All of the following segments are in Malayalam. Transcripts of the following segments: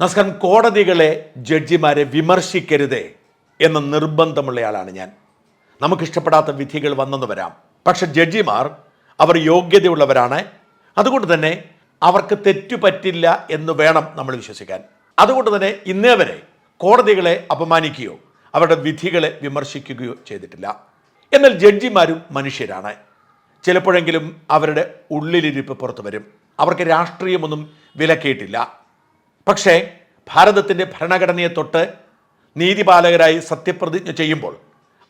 നമസ്കാരം കോടതികളെ ജഡ്ജിമാരെ വിമർശിക്കരുതേ എന്ന നിർബന്ധമുള്ളയാളാണ് ഞാൻ. നമുക്കിഷ്ടപ്പെടാത്ത വിധികൾ വന്നെന്ന് വരാം. പക്ഷെ ജഡ്ജിമാർ അവർ യോഗ്യതയുള്ളവരാണ്. അതുകൊണ്ട് തന്നെ അവർക്ക് തെറ്റുപറ്റില്ല എന്ന് വേണം നമ്മൾ വിശ്വസിക്കാൻ. അതുകൊണ്ട് തന്നെ ഇന്നേ വരെ കോടതികളെ അപമാനിക്കുകയോ അവരുടെ വിധികളെ വിമർശിക്കുകയോ ചെയ്തിട്ടില്ല. എന്നാൽ ജഡ്ജിമാരും മനുഷ്യരാണ്. ചിലപ്പോഴെങ്കിലും അവരുടെ ഉള്ളിലിരിപ്പ് പുറത്തു വരും. അവർക്ക് രാഷ്ട്രീയമൊന്നും വിലക്കിയിട്ടില്ല. പക്ഷേ ഭാരതത്തിന്റെ ഭരണഘടനയെ തൊട്ട് നീതിപാലകരായി സത്യപ്രതിജ്ഞ ചെയ്യുമ്പോൾ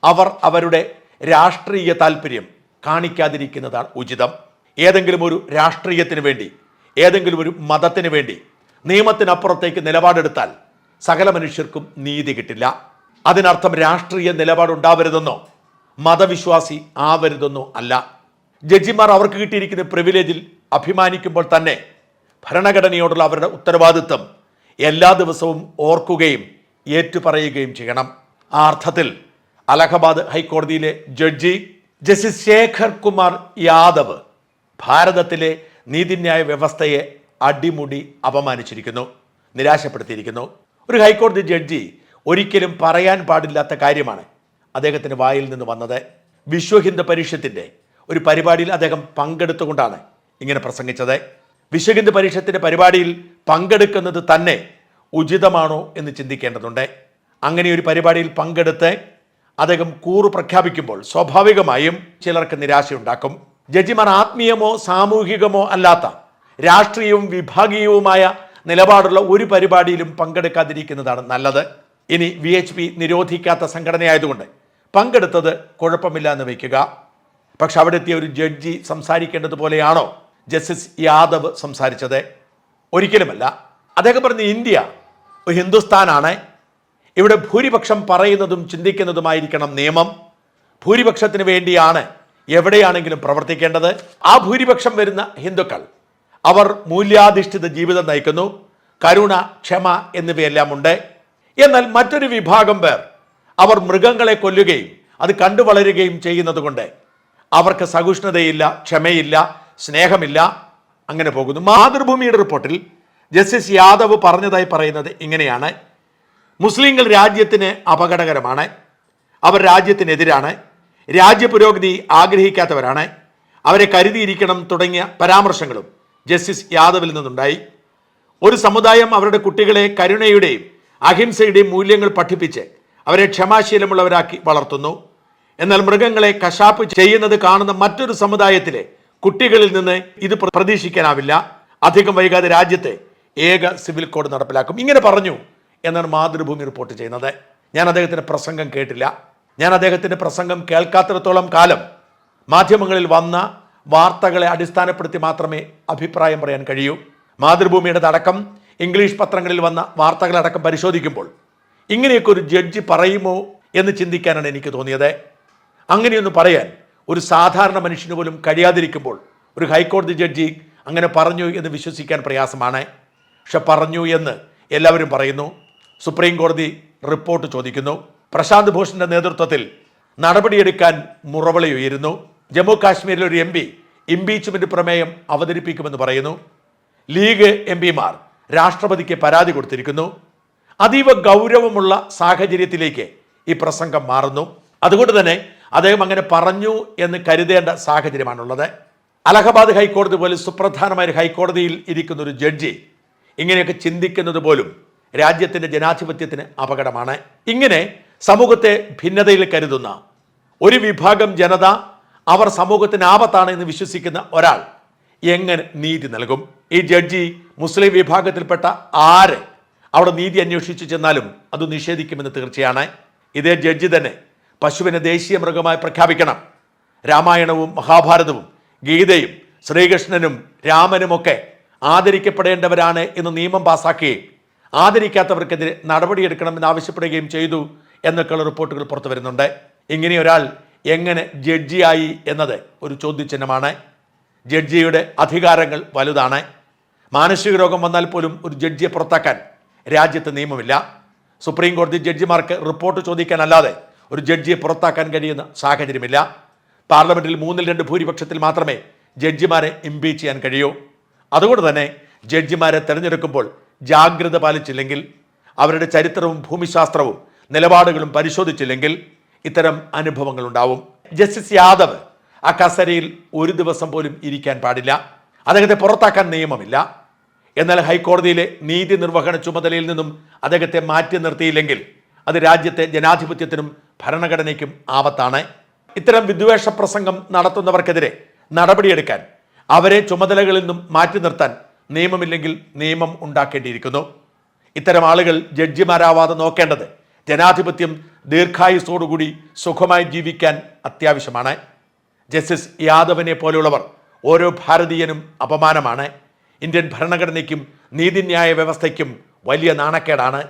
അവർ അവരുടെ രാഷ്ട്രീയ താല്പര്യം കാണിക്കാതിരിക്കുന്നതാണ് ഉചിതം. ഏതെങ്കിലും ഒരു രാഷ്ട്രീയത്തിന് വേണ്ടി ഏതെങ്കിലും ഒരു മതത്തിന് വേണ്ടി നിയമത്തിനപ്പുറത്തേക്ക് നിലപാടെടുത്താൽ സകല മനുഷ്യർക്കും നീതി കിട്ടില്ല. അതിനർത്ഥം രാഷ്ട്രീയ നിലപാടുണ്ടാവരുതെന്നോ മതവിശ്വാസി ആവരുതെന്നോ അല്ല. ജഡ്ജിമാർ അവർക്ക് കിട്ടിയിരിക്കുന്ന പ്രിവിലേജിൽ അഭിമാനിക്കുമ്പോൾ തന്നെ ഭരണഘടനയോടുള്ള അവരുടെ ഉത്തരവാദിത്വം എല്ലാ ദിവസവും ഓർക്കുകയും ഏറ്റുപറയുകയും ചെയ്യണം. ആ അർത്ഥത്തിൽ അലഹബാദ് ഹൈക്കോടതിയിലെ ജഡ്ജി ജസ്റ്റിസ് ശേഖർ കുമാർ യാദവ് ഭാരതത്തിലെ നീതിന്യായ വ്യവസ്ഥയെ അടിമുടി അപമാനിച്ചിരിക്കുന്നു നിരാശപ്പെടുത്തിയിരിക്കുന്നു. ഒരു ഹൈക്കോടതി ജഡ്ജി ഒരിക്കലും പറയാൻ പാടില്ലാത്ത കാര്യമാണ് അദ്ദേഹത്തിന്റെ വായിൽ നിന്ന് വന്നത്. വിശ്വഹിന്ദു പരിഷത്തിന്റെ ഒരു പരിപാടിയിൽ അദ്ദേഹം പങ്കെടുത്തുകൊണ്ടാണ് ഇങ്ങനെ പ്രസംഗിച്ചത്. വിശ്വ പരീക്ഷത്തിന്റെ പരിപാടിയിൽ പങ്കെടുക്കുന്നത് തന്നെ ഉചിതമാണോ എന്ന് ചിന്തിക്കേണ്ടതുണ്ട്. അങ്ങനെ ഒരു പരിപാടിയിൽ പങ്കെടുത്ത് അദ്ദേഹം കൂറു പ്രഖ്യാപിക്കുമ്പോൾ സ്വാഭാവികമായും ചിലർക്ക് നിരാശയുണ്ടാക്കും. ജഡ്ജിമാർ ആത്മീയമോ സാമൂഹികമോ അല്ലാത്ത രാഷ്ട്രീയവും വിഭാഗീയവുമായ നിലപാടുള്ള ഒരു പരിപാടിയിലും പങ്കെടുക്കാതിരിക്കുന്നതാണ് നല്ലത്. ഇനി വി എച്ച് പി നിരോധിക്കാത്ത സംഘടനയായതുകൊണ്ട് പങ്കെടുത്തത് കുഴപ്പമില്ല എന്ന് വയ്ക്കുക. പക്ഷെ അവിടെ എത്തിയ ഒരു ജഡ്ജി സംസാരിക്കേണ്ടത് പോലെയാണോ ജസ്റ്റിസ് യാദവ് സംസാരിച്ചത് ഒരിക്കലുമല്ല. അദ്ദേഹം പറഞ്ഞ ഇന്ത്യ ഒരു ഹിന്ദുസ്ഥാനാണ്. ഇവിടെ ഭൂരിപക്ഷം പറയുന്നതും ചിന്തിക്കുന്നതുമായിരിക്കണം നിയമം. ഭൂരിപക്ഷത്തിന് വേണ്ടിയാണ് എവിടെയാണെങ്കിലും പ്രവർത്തിക്കേണ്ടത്. ആ ഭൂരിപക്ഷം വരുന്ന ഹിന്ദുക്കൾ അവർ മൂല്യാധിഷ്ഠിത ജീവിതം നയിക്കുന്നു. കരുണ ക്ഷമ എന്നിവയെല്ലാം ഉണ്ട്. എന്നാൽ മറ്റൊരു വിഭാഗം പേർ അവർ മൃഗങ്ങളെ കൊല്ലുകയും അത് കണ്ടു വളരുകയും ചെയ്യുന്നത് കൊണ്ട് അവർക്ക് സഹിഷ്ണുതയില്ല ക്ഷമയില്ല. സ്നേഹമില്ല അങ്ങനെ പോകുന്നു. മാതൃഭൂമിയുടെ റിപ്പോർട്ടിൽ ജസ്റ്റിസ് യാദവ് പറഞ്ഞതായി പറയുന്നത് ഇങ്ങനെയാണ്. മുസ്ലിങ്ങൾ രാജ്യത്തിന് അപകടകരമാണ്. അവർ രാജ്യത്തിനെതിരാണ്. രാജ്യപുരോഗതി ആഗ്രഹിക്കാത്തവരാണ്. അവരെ കരുതിയിരിക്കണം തുടങ്ങിയ പരാമർശങ്ങളും ജസ്റ്റിസ് യാദവിൽ നിന്നുണ്ടായി. ഒരു സമുദായം അവരുടെ കുട്ടികളെ കരുണയുടെയും അഹിംസയുടെയും മൂല്യങ്ങൾ പഠിപ്പിച്ച് അവരെ ക്ഷമാശീലമുള്ളവരാക്കി വളർത്തുന്നു. എന്നാൽ മൃഗങ്ങളെ കശാപ്പ് ചെയ്യുന്നത് കാണുന്ന മറ്റൊരു സമുദായത്തിലെ കുട്ടികളിൽ നിന്ന് ഇത് പ്ര- പ്രതീക്ഷിക്കാനാവില്ല. അധികം വൈകാതെ രാജ്യത്തെ ഏക സിവിൽ കോഡ് നടപ്പിലാക്കും. ഇങ്ങനെ പറഞ്ഞു എന്നാണ് മാതൃഭൂമി റിപ്പോർട്ട് ചെയ്യുന്നത്. ഞാൻ അദ്ദേഹത്തിന്റെ പ്രസംഗം കേട്ടില്ല. ഞാൻ അദ്ദേഹത്തിന്റെ പ്രസംഗം കേൾക്കാത്തിടത്തോളം കാലം മാധ്യമങ്ങളിൽ വന്ന വാർത്തകളെ അടിസ്ഥാനപ്പെടുത്തി മാത്രമേ അഭിപ്രായം പറയാൻ കഴിയൂ. മാതൃഭൂമിയുടെ അടക്കം ഇംഗ്ലീഷ് പത്രങ്ങളിൽ വന്ന വാർത്തകളടക്കം പരിശോധിക്കുമ്പോൾ ഇങ്ങനെയൊക്കെ ഒരു ജഡ്ജി പറയുമോ എന്ന് ചിന്തിക്കാനാണ് എനിക്ക് തോന്നിയത്. അങ്ങനെയൊന്ന് പറയാൻ ഒരു സാധാരണ മനുഷ്യന് പോലും കഴിയാതിരിക്കുമ്പോൾ ഒരു ഹൈക്കോടതി ജഡ്ജി അങ്ങനെ പറഞ്ഞു എന്ന് വിശ്വസിക്കാൻ പ്രയാസമാണ്. പക്ഷെ പറഞ്ഞു എന്ന് എല്ലാവരും പറയുന്നു. സുപ്രീം കോടതി റിപ്പോർട്ട് ചോദിക്കുന്നു. പ്രശാന്ത് ഭൂഷന്റെ നേതൃത്വത്തിൽ നടപടിയെടുക്കാൻ മുറവിളി ഉയരുന്നു. ജമ്മു കാശ്മീരിൽ ഒരു എം പി ഇംപീച്ച്മെന്റ് പ്രമേയം അവതരിപ്പിക്കുമെന്ന് പറയുന്നു. ലീഗ് എം പിമാർ രാഷ്ട്രപതിക്ക് പരാതി കൊടുത്തിരിക്കുന്നു. അതീവ ഗൗരവമുള്ള സാഹചര്യത്തിലേക്ക് ഈ പ്രസംഗം മാറുന്നു. അതുകൊണ്ട് തന്നെ അദ്ദേഹം അങ്ങനെ പറഞ്ഞു എന്ന് കരുതേണ്ട സാഹചര്യമാണുള്ളത്. അലഹബാദ് ഹൈക്കോടതി പോലെ സുപ്രധാനമായ ഹൈക്കോടതിയിൽ ഇരിക്കുന്ന ഒരു ജഡ്ജി ഇങ്ങനെയൊക്കെ ചിന്തിക്കുന്നത് പോലും രാജ്യത്തിന്റെ ജനാധിപത്യത്തിന് അപകടമാണ്. ഇങ്ങനെ സമൂഹത്തെ ഭിന്നതയിൽ കരുതുന്ന ഒരു വിഭാഗം ജനത അവർ സമൂഹത്തിന് ആപത്താണ് എന്ന് വിശ്വസിക്കുന്ന ഒരാൾ എങ്ങനെ നീതി നൽകും? ഈ ജഡ്ജി മുസ്ലിം വിഭാഗത്തിൽപ്പെട്ട ആര്? അവിടെ നീതി അന്വേഷിച്ചു ചെന്നാലും അത് നിഷേധിക്കുമെന്ന് തീർച്ചയാണ്. ഇതേ ജഡ്ജി തന്നെ പശുവിനെ ദേശീയ മൃഗമായി പ്രഖ്യാപിക്കണം. രാമായണവും മഹാഭാരതവും ഗീതയും ശ്രീകൃഷ്ണനും രാമനുമൊക്കെ ആദരിക്കപ്പെടേണ്ടവരാണ് എന്ന് നിയമം പാസാക്കുകയും ആദരിക്കാത്തവർക്കെതിരെ നടപടിയെടുക്കണമെന്ന് ആവശ്യപ്പെടുകയും ചെയ്തു എന്നൊക്കെയുള്ള റിപ്പോർട്ടുകൾ പുറത്തു വരുന്നുണ്ട്. ഇങ്ങനെ ഒരാൾ എങ്ങനെ ജഡ്ജിയായി എന്നത് ഒരു ചോദ്യചിഹ്നമാണ്. ജഡ്ജിയുടെ അധികാരങ്ങൾ വലുതാണ്. മാനസിക രോഗം വന്നാൽ പോലും ഒരു ജഡ്ജിയെ പുറത്താക്കാൻ രാജ്യത്ത് നിയമമില്ല. സുപ്രീം കോടതി ജഡ്ജിമാർക്ക് റിപ്പോർട്ട് ചോദിക്കാനല്ലാതെ ഒരു ജഡ്ജിയെ പുറത്താക്കാൻ കഴിയുന്ന സാഹചര്യമില്ല. പാർലമെന്റിൽ മൂന്നിൽ രണ്ട് ഭൂരിപക്ഷത്തിൽ മാത്രമേ ജഡ്ജിമാരെ ഇംപീച്ച് ചെയ്യാൻ കഴിയൂ. അതുകൊണ്ട് തന്നെ ജഡ്ജിമാരെ തിരഞ്ഞെടുക്കുമ്പോൾ ജാഗ്രത പാലിച്ചില്ലെങ്കിൽ അവരുടെ ചരിത്രവും ഭൂമിശാസ്ത്രവും നിലപാടുകളും പരിശോധിച്ചില്ലെങ്കിൽ ഇത്തരം അനുഭവങ്ങൾ ഉണ്ടാവും. ജസ്റ്റിസ് യാദവ് ആ കസരയിൽ ഒരു ദിവസം പോലും ഇരിക്കാൻ പാടില്ല. അദ്ദേഹത്തെ പുറത്താക്കാൻ നിയമമില്ല. എന്നാൽ ഹൈക്കോടതിയിലെ നീതി നിർവഹണ ചുമതലയിൽ നിന്നും അദ്ദേഹത്തെ മാറ്റി നിർത്തിയില്ലെങ്കിൽ അത് രാജ്യത്തെ ജനാധിപത്യത്തിനും ഭരണഘടനയ്ക്കും ആപത്താണ്. ഇത്തരം വിദ്വേഷ പ്രസംഗം നടത്തുന്നവർക്കെതിരെ നടപടിയെടുക്കാൻ അവരെ ചുമതലകളിൽ നിന്നും മാറ്റി നിർത്താൻ നിയമമില്ലെങ്കിൽ നിയമം ഉണ്ടാക്കേണ്ടിയിരിക്കുന്നു. ഇത്തരം ആളുകൾ ജഡ്ജിമാരാവാതെ നോക്കേണ്ടത് ജനാധിപത്യം ദീർഘായുസോടുകൂടി സുഖമായി ജീവിക്കാൻ അത്യാവശ്യമാണ്. ജസ്റ്റിസ് യാദവിനെ പോലെയുള്ളവർ ഓരോ ഭാരതീയനും അപമാനമാണ്. ഇന്ത്യൻ ഭരണഘടനയ്ക്കും നീതിന്യായ വ്യവസ്ഥയ്ക്കും വലിയ നാണക്കേടാണ്.